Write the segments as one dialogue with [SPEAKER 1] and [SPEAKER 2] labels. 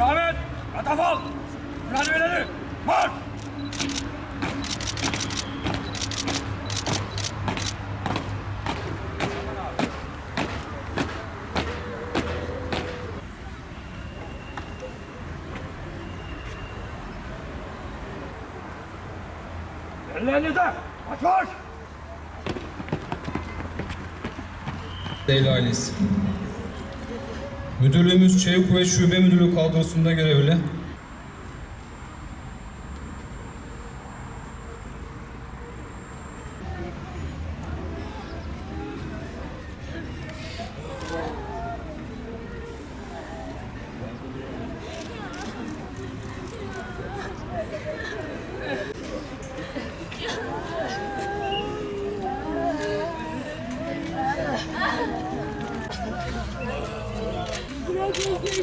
[SPEAKER 1] Ahmet! Atafal! Müradebeleri! Marş! Ellerinize! Aç marş!
[SPEAKER 2] Değil ailesi. Müdürlüğümüz Çevik Kuvvet Şube Müdürlüğü kadrosunda görevli.
[SPEAKER 3] Bu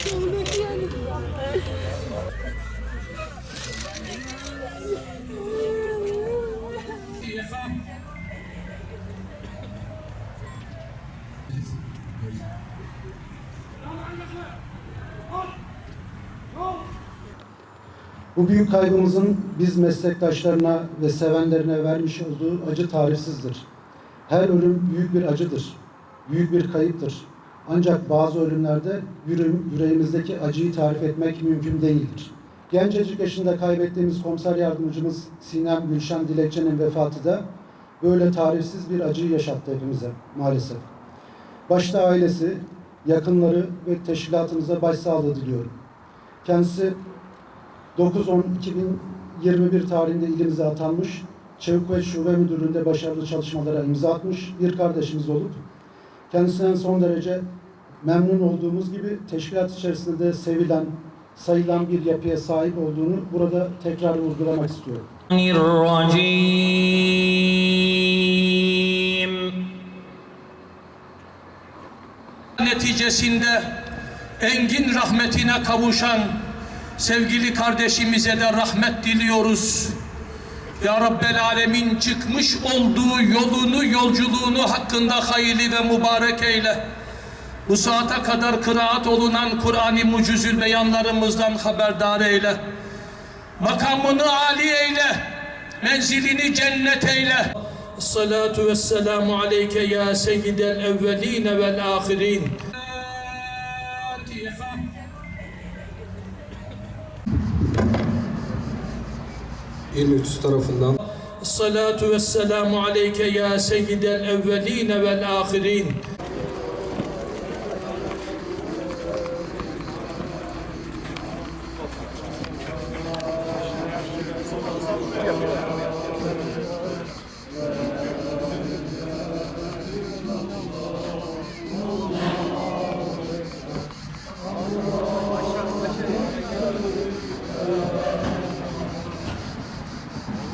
[SPEAKER 3] büyük kaybımızın biz meslektaşlarına ve sevenlerine vermiş olduğu acı tarifsizdir. Her ölüm büyük bir acıdır, büyük bir kayıptır. Ancak bazı ölümlerde yüreğim- yüreğimizdeki acıyı tarif etmek mümkün değildir. Gencecik yaşında kaybettiğimiz komiser yardımcımız Sinem Gülşen Dilekçe'nin vefatı da böyle tarifsiz bir acıyı yaşattı hepimize maalesef. Başta ailesi, yakınları ve teşkilatımıza başsağlığı diliyorum. Kendisi 9-10-2021 tarihinde ilimize atanmış, Çevik Kuvvet Şube Müdürlüğü'nde başarılı çalışmalara imza atmış bir kardeşimiz olup Kendisinden son derece memnun olduğumuz gibi teşkilat içerisinde sevilen, sayılan bir yapıya sahip olduğunu burada tekrar vurgulamak istiyorum.
[SPEAKER 4] Neticesinde engin rahmetine kavuşan sevgili kardeşimize de rahmet diliyoruz. Ya Rabbel Alemin çıkmış olduğu yolunu, yolculuğunu hakkında hayırlı ve mübarek eyle. Bu saate kadar kıraat olunan Kur'an-ı mucizül beyanlarımızdan haberdar eyle. Makamını âli eyle, menzilini cennet eyle. Salatu ve selamu aleyke ya seyyidel evveline vel ahirin.
[SPEAKER 2] İl müftüsü tarafından
[SPEAKER 4] Salatu ve selamu aleyke ya seyyidel evveline vel ahirin.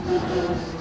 [SPEAKER 4] Thank you.